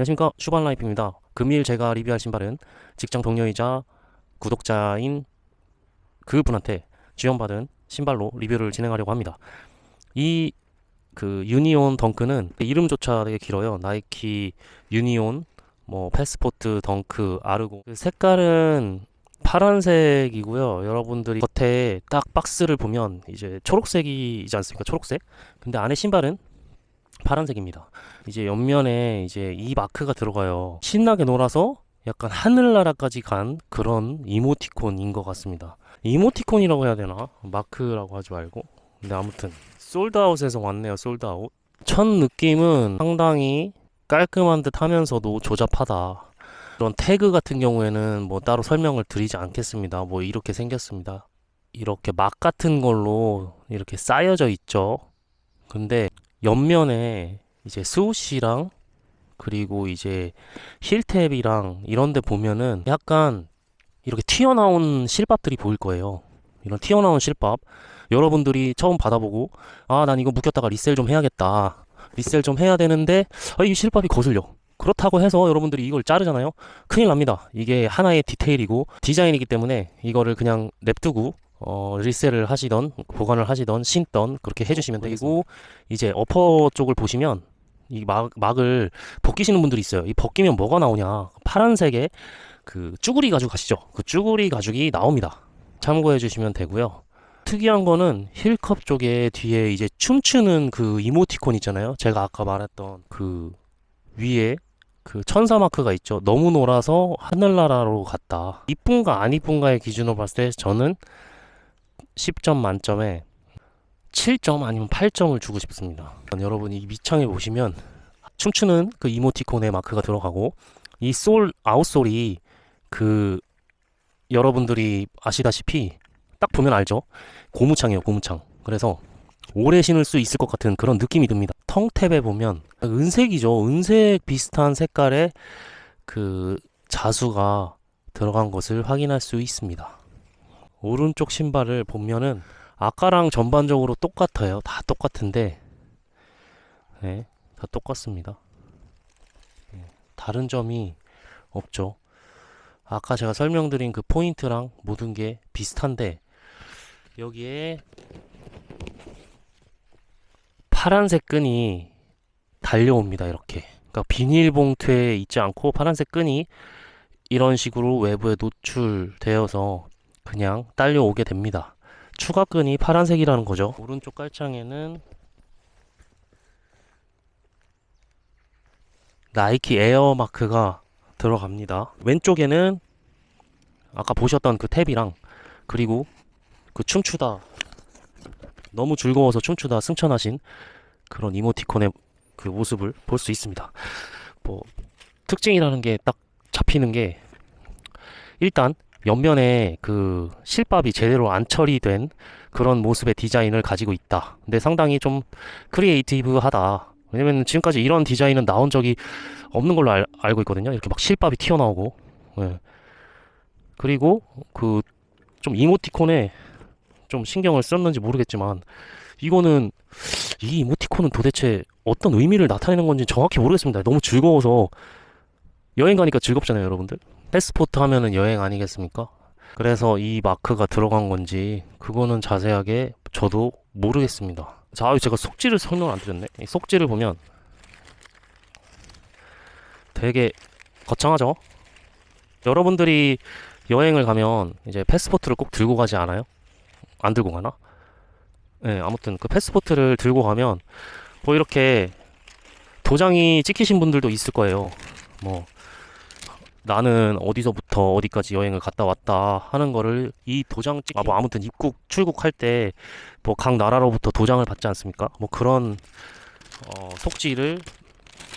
안녕하십니까 슈반라이프입니다. 금일 제가 리뷰할 신발은 직장 동료이자 구독자인 그분한테 지원받은 신발로 리뷰를 진행하려고 합니다. 이 그 유니온 덩크는 이름조차 되게 길어요. 나이키 유니온, 뭐 패스포트 덩크, 아르고. 그 색깔은 파란색이고요. 여러분들이 겉에 딱 박스를 보면 이제 초록색이지 않습니까? 초록색. 근데 안에 신발은 파란색입니다. 이제 옆면에 이제 이 마크가 들어가요. 신나게 놀아서 약간 하늘나라까지 간 그런 이모티콘인 것 같습니다. 이모티콘이라고 해야 되나? 마크라고 하지 말고. 근데 아무튼 솔드아웃에서 왔네요. 솔드아웃. 첫 느낌은 상당히 깔끔한 듯 하면서도 조잡하다. 그런 태그 같은 경우에는 뭐 따로 설명을 드리지 않겠습니다. 뭐 이렇게 생겼습니다. 이렇게 막 같은 걸로 이렇게 쌓여져 있죠. 근데 옆면에 이제 스우시랑 그리고 이제 힐탭이랑 이런 데 보면은 약간 이렇게 튀어나온 실밥들이 보일 거예요. 이런 튀어나온 실밥. 여러분들이 처음 받아보고 아, 난 이거 묶였다가 리셀 좀 해야겠다. 리셀 좀 해야 되는데 아, 이 실밥이 거슬려. 그렇다고 해서 여러분들이 이걸 자르잖아요. 큰일 납니다. 이게 하나의 디테일이고 디자인이기 때문에 이거를 그냥 냅두고 어, 리셀을 하시던 보관을 하시던 신던 그렇게 해주시면 되고 이제 어퍼 쪽을 보시면 이 막, 막을 벗기시는 분들이 있어요. 이 벗기면 뭐가 나오냐? 파란색의 그 쭈구리 가죽 아시죠? 그 쭈구리 가죽이 나옵니다. 참고해 주시면 되고요. 특이한 거는 힐컵 쪽에 뒤에 이제 춤추는 그 이모티콘 있잖아요. 제가 아까 말했던 그 위에 그 천사 마크가 있죠. 너무 놀아서 하늘나라로 갔다. 이쁜가 안 이쁜가의 기준으로 봤을 때 저는 10점 만점에 7점 아니면 8점을 주고 싶습니다. 여러분 이 밑창에 보시면 춤추는 그 이모티콘의 마크가 들어가고 이 솔 아웃솔이 그 여러분들이 아시다시피 딱 보면 알죠? 고무창이에요, 고무창. 그래서 오래 신을 수 있을 것 같은 그런 느낌이 듭니다. 텅탭에 보면 은색이죠. 은색 비슷한 색깔의 그 자수가 들어간 것을 확인할 수 있습니다. 오른쪽 신발을 보면은 아까랑 전반적으로 똑같아요. 다 똑같은데, 네, 다 똑같습니다. 네, 다른 점이 없죠. 아까 제가 설명드린 그 포인트랑 모든 게 비슷한데, 여기에 파란색 끈이 달려옵니다. 이렇게. 그러니까 비닐봉투에 있지 않고 파란색 끈이 이런 식으로 외부에 노출되어서 그냥 딸려오게 됩니다. 추가 끈이 파란색이라는 거죠. 오른쪽 깔창에는 나이키 에어 마크가 들어갑니다. 왼쪽에는 아까 보셨던 그 탭이랑 그리고 그 춤추다 너무 즐거워서 춤추다 승천하신 그런 이모티콘의 그 모습을 볼 수 있습니다. 뭐 특징이라는 게 딱 잡히는 게 일단 옆면에 그 실밥이 제대로 안 처리된 그런 모습의 디자인을 가지고 있다. 근데 상당히 좀 크리에이티브하다. 왜냐면 지금까지 이런 디자인은 나온 적이 없는 걸로 알, 알고 있거든요. 이렇게 막 실밥이 튀어나오고. 예. 그리고 그 좀 이모티콘에 좀 신경을 썼는지 모르겠지만 이거는 이 이모티콘은 도대체 어떤 의미를 나타내는 건지 정확히 모르겠습니다. 너무 즐거워서 여행 가니까 즐겁잖아요, 여러분들. 패스포트 하면은 여행 아니겠습니까? 그래서 이 마크가 들어간 건지 그거는 자세하게 저도 모르겠습니다. 자, 제가 속지를 설명 안 드렸네. 이 속지를 보면 되게 거창하죠? 여러분들이 여행을 가면 이제 패스포트를 꼭 들고 가지 않아요? 안 들고 가나? 네, 아무튼 그 패스포트를 들고 가면 뭐 이렇게 도장이 찍히신 분들도 있을 거예요. 뭐 나는 어디서부터 어디까지 여행을 갔다 왔다 하는 거를 이 도장 찍, 아, 뭐 아무튼 입국, 출국할 때 뭐 각 나라로부터 도장을 받지 않습니까? 뭐 그런 어, 속지를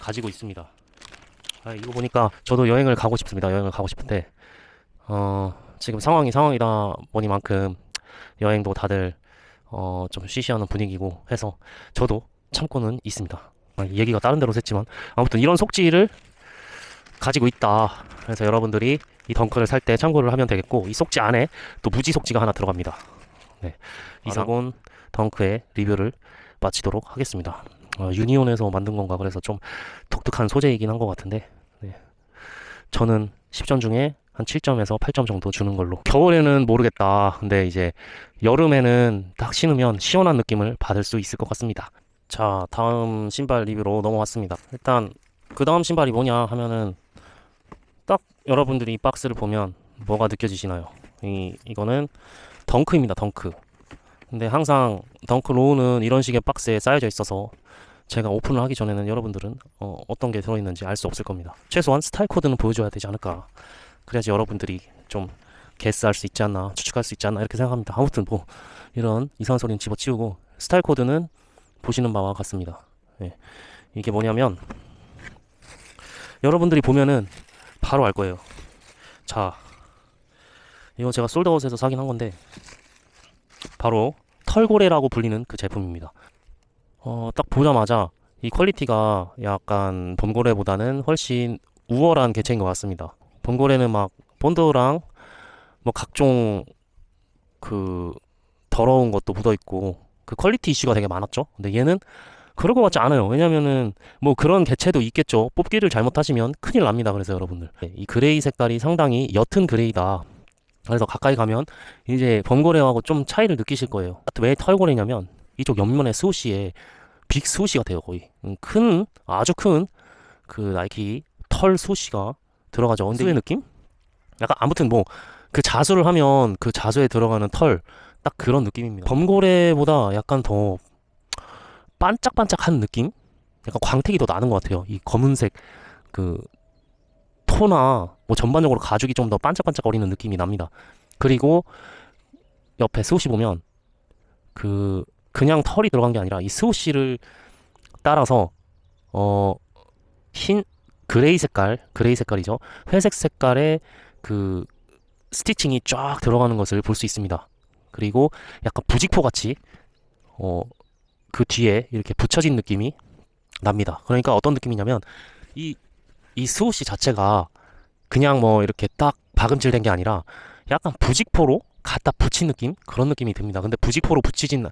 가지고 있습니다. 아, 이거 보니까 저도 여행을 가고 싶습니다. 여행을 가고 싶은데 어, 지금 상황이 상황이다 보니만큼 여행도 다들 어, 좀 쉬쉬하는 분위기고 해서 저도 참고는 있습니다. 아, 얘기가 다른 데로 샜지만 아무튼 이런 속지를 가지고 있다. 그래서 여러분들이 이 덩크를 살 때 참고를 하면 되겠고 이 속지 안에 또 무지 속지가 하나 들어갑니다. 네, 이사곤 덩크의 리뷰를 마치도록 하겠습니다. 어, 유니온에서 만든 건가 그래서 좀 독특한 소재이긴 한 것 같은데 네. 저는 10점 중에 한 7점에서 8점 정도 주는 걸로 겨울에는 모르겠다 근데 이제 여름에는 딱 신으면 시원한 느낌을 받을 수 있을 것 같습니다 자 다음 신발 리뷰로 넘어왔습니다 일단 그 다음 신발이 뭐냐 하면은 딱 여러분들이 이 박스를 보면 뭐가 느껴지시나요 이, 이거는 덩크입니다 덩크 근데 항상 덩크 로우는 이런 식의 박스에 쌓여져 있어서 제가 오픈을 하기 전에는 여러분들은 어, 어떤 게 들어있는지 알 수 없을 겁니다. 최소한 스타일 코드는 보여줘야 되지 않을까. 그래야지 여러분들이 좀 게스할 수 있지 않나, 추측할 수 있지 않나 이렇게 생각합니다. 아무튼 뭐 이런 이상한 소리는 집어치우고 스타일 코드는 보시는 바와 같습니다. 예. 이게 뭐냐면 여러분들이 보면은 바로 알 거예요. 자, 이거 제가 솔드아웃에서 사긴 한 건데 바로 털고래라고 불리는 그 제품입니다. 어, 딱 보자마자 이 퀄리티가 약간 범고래보다는 훨씬 우월한 개체인 것 같습니다. 범고래는 막 본드랑 뭐 각종 그 더러운 것도 묻어 있고 그 퀄리티 이슈가 되게 많았죠. 근데 얘는 그럴 것 같지 않아요. 왜냐면은 뭐 그런 개체도 있겠죠. 뽑기를 잘못하시면 큰일 납니다. 그래서 여러분들 네, 이 그레이 색깔이 상당히 옅은 그레이다. 그래서 가까이 가면 이제 범고래하고 좀 차이를 느끼실 거예요. 왜 털고래냐면 이쪽 옆면에 스우시에 빅 스우시가 돼요 거의 음, 큰 아주 큰 그 나이키 털 스우시가 들어가죠 근데 이 느낌? 약간 아무튼 뭐 그 자수를 하면 그 자수에 들어가는 털 딱 그런 느낌입니다 범고래보다 약간 더 반짝반짝한 느낌? 약간 광택이 더 나는 것 같아요. 이 검은색 그 토나 뭐 전반적으로 가죽이 좀 더 반짝반짝거리는 느낌이 납니다. 그리고 옆에 스우시 보면 그 그냥 털이 들어간 게 아니라 이 스우시를 따라서 어 흰 그레이 색깔 그레이 색깔이죠. 회색 색깔의 그 스티칭이 쫙 들어가는 것을 볼 수 있습니다. 그리고 약간 부직포 같이 어 그 뒤에 이렇게 붙여진 느낌이 납니다 그러니까 어떤 느낌이냐면 이 이 스우시 자체가 그냥 뭐 이렇게 딱 박음질된 게 아니라 약간 부직포로 갖다 붙인 느낌 그런 느낌이 듭니다 근데 부직포로 붙이진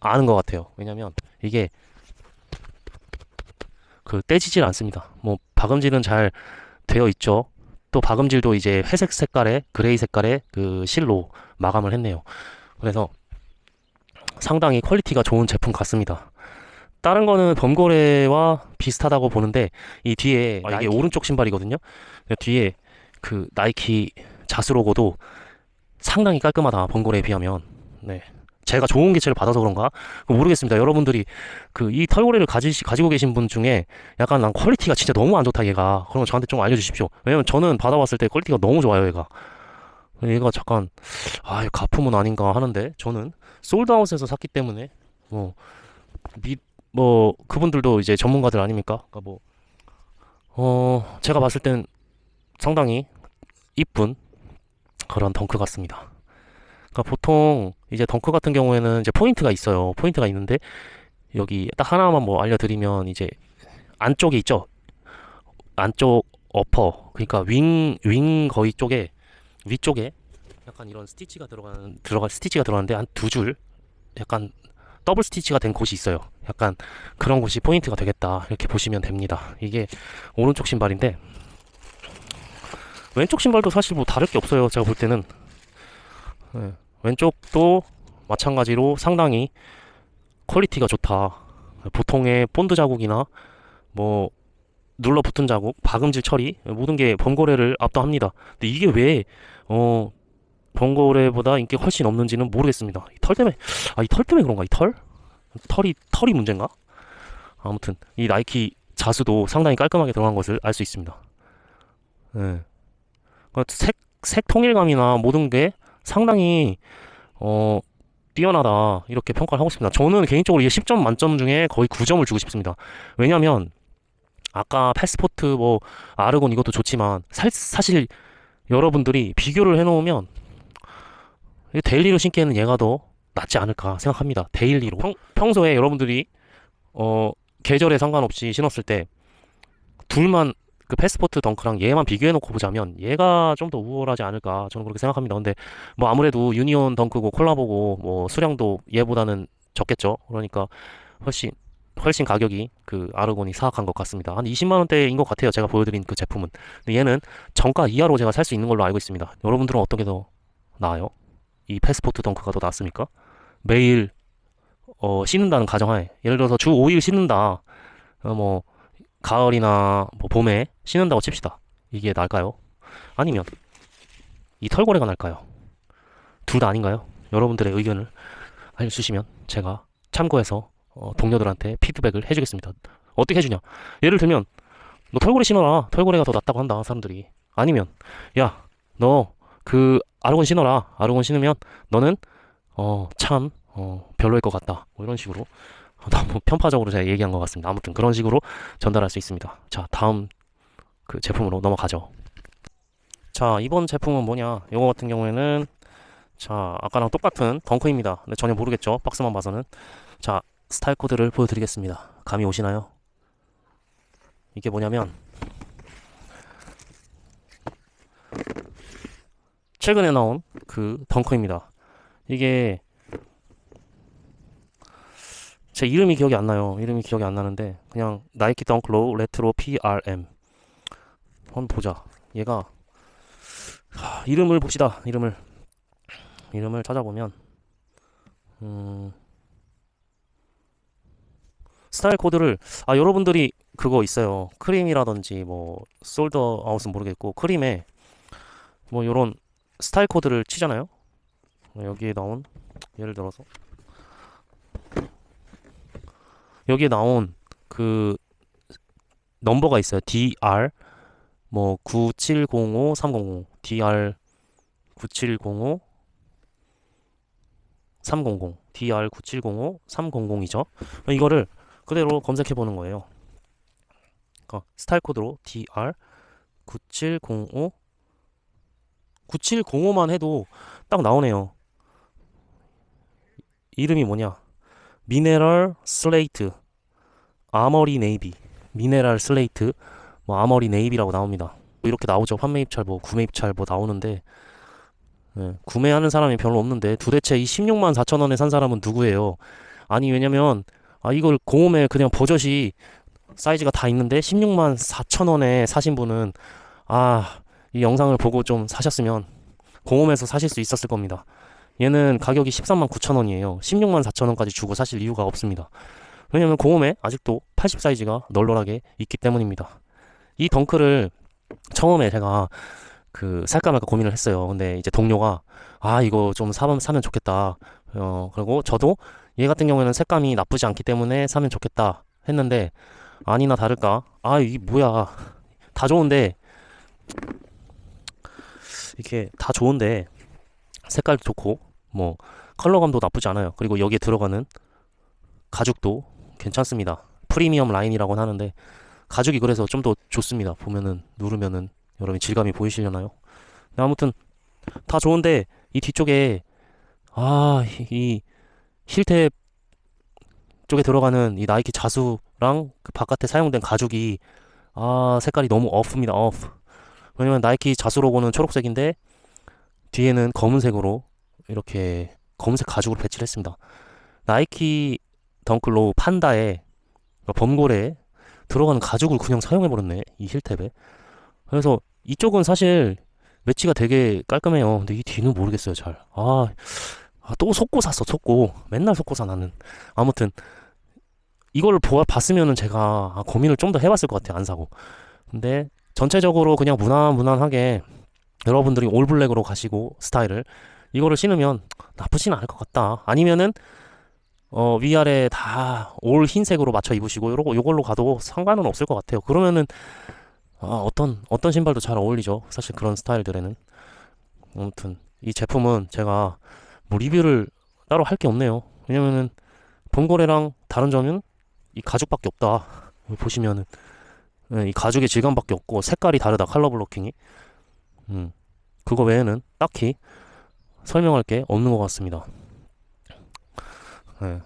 아는 것 같아요. 왜냐면 이게 그 떼지질 않습니다. 뭐 박음질은 잘 되어 있죠. 또 박음질도 이제 회색 색깔의 그레이 색깔의 그 실로 마감을 했네요. 그래서 상당히 퀄리티가 좋은 제품 같습니다. 다른 거는 범고래와 비슷하다고 보는데 이 뒤에 아, 이게 오른쪽 신발이거든요. 뒤에 그 나이키 자스 로고도 상당히 깔끔하다 범고래에 비하면. 네. 제가 좋은 개체를 받아서 그런가 모르겠습니다. 여러분들이 그 이 털고래를 가지 가지고 계신 분 중에 약간 난 퀄리티가 진짜 너무 안 좋다 얘가 그런 거 저한테 좀 알려주십시오. 왜냐면 저는 받아봤을 때 퀄리티가 너무 좋아요 얘가. 얘가 잠깐 아 가품은 아닌가 하는데 저는 솔드아웃에서 샀기 때문에 뭐 미, 뭐 그분들도 이제 전문가들 아닙니까? 그러니까 뭐 어, 제가 봤을 땐 상당히 이쁜 그런 덩크 같습니다. 그러니까 보통 이제 덩크 같은 경우에는 이제 포인트가 있어요. 포인트가 있는데 여기 딱 하나만 뭐 알려드리면 이제 안쪽에 있죠. 안쪽 어퍼 그러니까 윙 윙 거의 쪽에 위쪽에 약간 이런 스티치가 들어가는 들어갈 스티치가 들어가는데 한 두 줄 약간 더블 스티치가 된 곳이 있어요. 약간 그런 곳이 포인트가 되겠다 이렇게 보시면 됩니다. 이게 오른쪽 신발인데 왼쪽 신발도 사실 뭐 다를 게 없어요. 제가 볼 때는 네. 왼쪽도 마찬가지로 상당히 퀄리티가 좋다. 보통의 본드 자국이나 뭐 눌러붙은 자국, 박음질 처리 모든 게 범고래를 압도합니다. 근데 이게 왜 어, 범고래보다 인기가 훨씬 없는지는 모르겠습니다. 이 털 때문에 아 이 털 때문에 그런가? 이 털? 털이 털이 문제인가? 아무튼 이 나이키 자수도 상당히 깔끔하게 들어간 것을 알 수 있습니다. 네. 색, 색 통일감이나 모든 게 상당히 어 뛰어나다 이렇게 평가를 하고 싶습니다. 저는 개인적으로 이 10점 만점 중에 거의 9점을 주고 싶습니다. 왜냐하면 아까 패스포트 뭐 아르곤 이것도 좋지만 사, 사실 여러분들이 비교를 해놓으면 데일리로 신기에는 얘가 더 낫지 않을까 생각합니다. 데일리로 평, 평소에 여러분들이 어 계절에 상관없이 신었을 때 둘만 그 패스포트 덩크랑 얘만 비교해 놓고 보자면 얘가 좀 더 우월하지 않을까 저는 그렇게 생각합니다. 근데 뭐 아무래도 유니온 덩크고 콜라보고 뭐 수량도 얘보다는 적겠죠. 그러니까 훨씬 훨씬 가격이 그 아르곤이 사악한 것 같습니다. 한 20만 원대인 것 같아요. 제가 보여드린 그 제품은. 근데 얘는 정가 이하로 제가 살 수 있는 걸로 알고 있습니다. 여러분들은 어떤 게더 나아요? 이 패스포트 덩크가 더 낫습니까? 매일 어, 신는다는 가정하에 예를 들어서 주 5일 신는다. 어, 뭐 가을이나 뭐 봄에 신는다고 칩시다. 이게 나을까요? 아니면 이 털고래가 나을까요? 둘 다 아닌가요? 여러분들의 의견을 알려주시면 제가 참고해서 어, 동료들한테 피드백을 해주겠습니다. 어떻게 해주냐? 예를 들면 너 털고래 신어라. 털고래가 더 낫다고 한다 사람들이. 아니면 야 너 그 아르곤 신어라. 아르곤 신으면 너는 어 참 어, 별로일 것 같다. 뭐 이런 식으로 어, 너무 편파적으로 제가 얘기한 것 같습니다. 아무튼 그런 식으로 전달할 수 있습니다. 자 다음 그 제품으로 넘어가죠. 자 이번 제품은 뭐냐? 이거 같은 경우에는 자 아까랑 똑같은 덩크입니다. 근데 전혀 모르겠죠. 박스만 봐서는 자 스타일 코드를 보여드리겠습니다. 감이 오시나요? 이게 뭐냐면 최근에 나온 그 덩커입니다. 이게 제 이름이 기억이 안 나요. 이름이 기억이 안 나는데 그냥 나이키 덩클로우 레트로 PRM 한번 보자. 얘가 하, 이름을 봅시다. 이름을 이름을 찾아보면 음 스타일 코드를 아 여러분들이 그거 있어요. 크림이라든지 뭐 솔더 아웃은 모르겠고 크림에 뭐 요런 스타일 코드를 치잖아요. 여기에 나온 예를 들어서 여기에 나온 그 넘버가 있어요. DR 뭐 9705 300 DR 9705 300 DR 9705 300이죠. 이거를 그대로 검색해 보는 거예요. 어, 스타일 코드로 DR 9705 9705만 해도 딱 나오네요. 이름이 뭐냐? 미네랄 슬레이트 아머리 네이비 미네랄 슬레이트 뭐 아머리 네이비라고 나옵니다. 이렇게 나오죠. 판매 입찰 뭐 구매 입찰 뭐 나오는데 예, 구매하는 사람이 별로 없는데 도대체 이 16만 4천 원에 산 사람은 누구예요? 아니 왜냐면 아 이걸 공홈에 그냥 버젓이 사이즈가 다 있는데 16만 4천 원에 사신 분은 아 이 영상을 보고 좀 사셨으면 공홈에서 사실 수 있었을 겁니다. 얘는 가격이 13만 9천 원이에요. 16만 4천 원까지 주고 사실 이유가 없습니다. 왜냐면 공홈에 아직도 80 사이즈가 널널하게 있기 때문입니다. 이 덩크를 처음에 제가 그 살까 말까 고민을 했어요. 근데 이제 동료가 아 이거 좀 사면 사면 좋겠다. 어 그리고 저도 얘 같은 경우에는 색감이 나쁘지 않기 때문에 사면 좋겠다 했는데 아니나 다를까 아 이게 뭐야 다 좋은데 이렇게 다 좋은데 색깔도 좋고 뭐 컬러감도 나쁘지 않아요. 그리고 여기에 들어가는 가죽도 괜찮습니다. 프리미엄 라인이라고 하는데 가죽이 그래서 좀 더 좋습니다. 보면은 누르면은 여러분 질감이 보이시려나요? 네, 아무튼 다 좋은데 이 뒤쪽에 아이 힐탭 쪽에 들어가는 이 나이키 자수랑 그 바깥에 사용된 가죽이 아 색깔이 너무 어프입니다. 어프. 왜냐면 나이키 자수 로고는 초록색인데 뒤에는 검은색으로 이렇게 검은색 가죽으로 배치를 했습니다. 나이키 덩클로우 판다에 범고래에 들어가는 가죽을 그냥 사용해 버렸네 이 힐탭에. 그래서 이쪽은 사실 매치가 되게 깔끔해요. 근데 이 뒤는 모르겠어요 잘. 아, 아, 또 속고 샀어 속고 맨날 속고 사 나는. 아무튼 이걸 보아 봤으면은 제가 아, 고민을 좀 더 해봤을 것 같아요 안 사고. 근데 전체적으로 그냥 무난무난하게 여러분들이 올블랙으로 가시고 스타일을 이거를 신으면 나쁘진 않을 것 같다. 아니면은 어 위아래 다 올 흰색으로 맞춰 입으시고 요러고 요걸로 가도 상관은 없을 것 같아요. 그러면은 아, 어떤 어떤 신발도 잘 어울리죠. 사실 그런 스타일들에는 아무튼 이 제품은 제가 뭐 리뷰를 따로 할 게 없네요. 왜냐면은 본거래랑 다른 점은 이 가죽밖에 없다. 보시면은 예, 이 가죽의 질감밖에 없고 색깔이 다르다 컬러 블로킹이 음 그거 외에는 딱히 설명할 게 없는 것 같습니다. 예,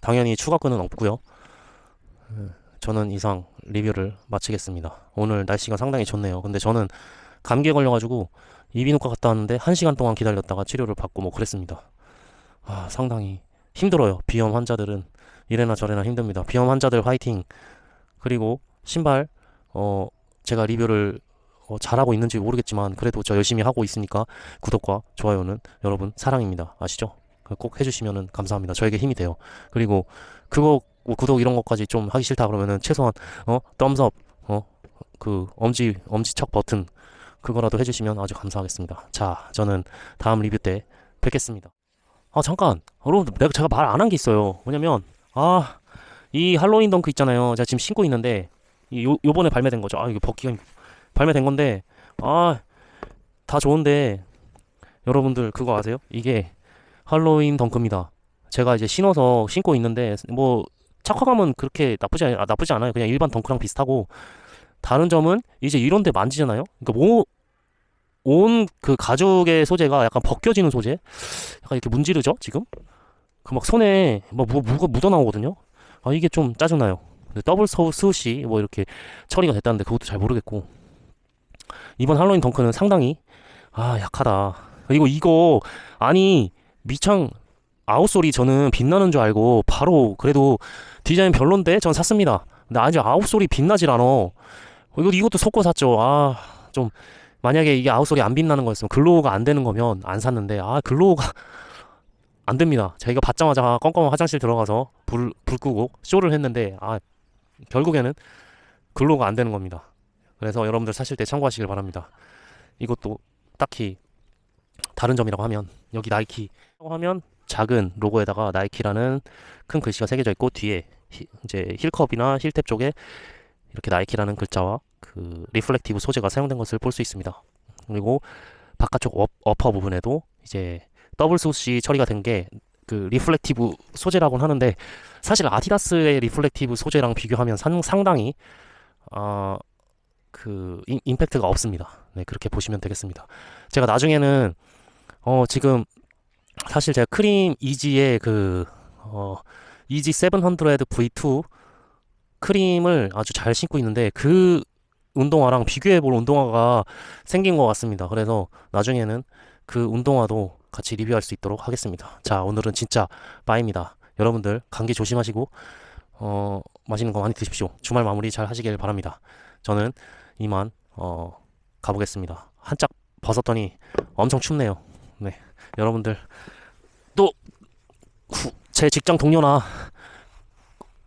당연히 추가권은 없고요. 예, 저는 이상 리뷰를 마치겠습니다. 오늘 날씨가 상당히 좋네요. 근데 저는 감기에 걸려가지고 이비인후과 갔다 왔는데 한 시간 동안 기다렸다가 치료를 받고 뭐 그랬습니다. 아 상당히 힘들어요. 비염 환자들은 이래나 저래나 힘듭니다. 비염 환자들 화이팅. 그리고 신발 어 제가 리뷰를 어, 잘하고 있는지 모르겠지만 그래도 저 열심히 하고 있으니까 구독과 좋아요는 여러분 사랑입니다. 아시죠? 꼭 해주시면 감사합니다. 저에게 힘이 돼요. 그리고 그거 뭐 구독 이런 것까지 좀 하기 싫다 그러면은 최소한 어 덤스업 어그 엄지 엄지척 버튼 그거라도 해주시면 아주 감사하겠습니다. 자, 저는 다음 리뷰 때 뵙겠습니다. 아 잠깐, 여러분 내가 제가 말 안 한 게 있어요. 뭐냐면 아 이 할로윈 덩크 있잖아요. 제가 지금 신고 있는데 이 요, 요번에 발매된 거죠. 아 이거 벗기가 힘- 발매된 건데 아 다 좋은데 여러분들 그거 아세요? 이게 할로윈 덩크입니다. 제가 이제 신어서 신고 있는데 뭐 착화감은 그렇게 나쁘지 않, 아, 나쁘지 않아요. 그냥 일반 덩크랑 비슷하고 다른 점은 이제 이런데 만지잖아요. 그러니까 뭐 온 그 가죽의 소재가 약간 벗겨지는 소재? 약간 이렇게 문지르죠 지금? 그 막 손에 뭐 뭐, 뭐가 묻어 나오거든요. 아 이게 좀 짜증나요. 더블 서우 스우시 뭐 이렇게 처리가 됐다는데 그것도 잘 모르겠고 이번 할로윈 덩크는 상당히 아 약하다. 그리고 이거 아니 미창 아웃솔이 저는 빛나는 줄 알고 바로 그래도 디자인 별론데 전 샀습니다. 근데 아직 아웃솔이 빛나질 않아. 이거 이것도 속고 샀죠. 아 좀 만약에 이게 아웃솔이 안 빛나는 거였으면 글로우가 안 되는 거면 안 샀는데 아 글로우가 안 됩니다. 제가 받자마자 껌껌 화장실 들어가서 불, 불 끄고 쇼를 했는데 아 결국에는 글로우가 안 되는 겁니다. 그래서 여러분들 사실 때 참고하시길 바랍니다. 이것도 딱히 다른 점이라고 하면 여기 나이키라고 하면 작은 로고에다가 나이키라는 큰 글씨가 새겨져 있고 뒤에 히- 이제 힐컵이나 힐탭 쪽에 이렇게 나이키라는 글자와 그 리플렉티브 소재가 사용된 것을 볼 수 있습니다. 그리고 바깥쪽 업, 어퍼 부분에도 이제 더블 소시 처리가 된 게 그 리플렉티브 소재라고는 하는데 사실 아디다스의 리플렉티브 소재랑 비교하면 상, 상당히 어, 그 임- 임팩트가 없습니다. 네 그렇게 보시면 되겠습니다. 제가 나중에는 어 지금 사실 제가 크림 이지의 그 어, 이지 700 V2 크림을 아주 잘 신고 있는데 그 운동화랑 비교해 볼 운동화가 생긴 것 같습니다. 그래서 나중에는 그 운동화도 같이 리뷰할 수 있도록 하겠습니다. 자, 오늘은 진짜 빠입니다. 여러분들 감기 조심하시고 어, 맛있는 거 많이 드십시오. 주말 마무리 잘 하시길 바랍니다. 저는 이만 어, 가보겠습니다. 한짝 벗었더니 엄청 춥네요. 네, 여러분들 또 제 직장 동료나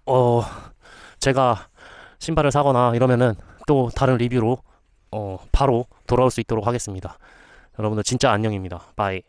어 제가 신발을 사거나 이러면은 또 다른 리뷰로 어 바로 돌아올 수 있도록 하겠습니다. 여러분들 진짜 안녕입니다. 바이.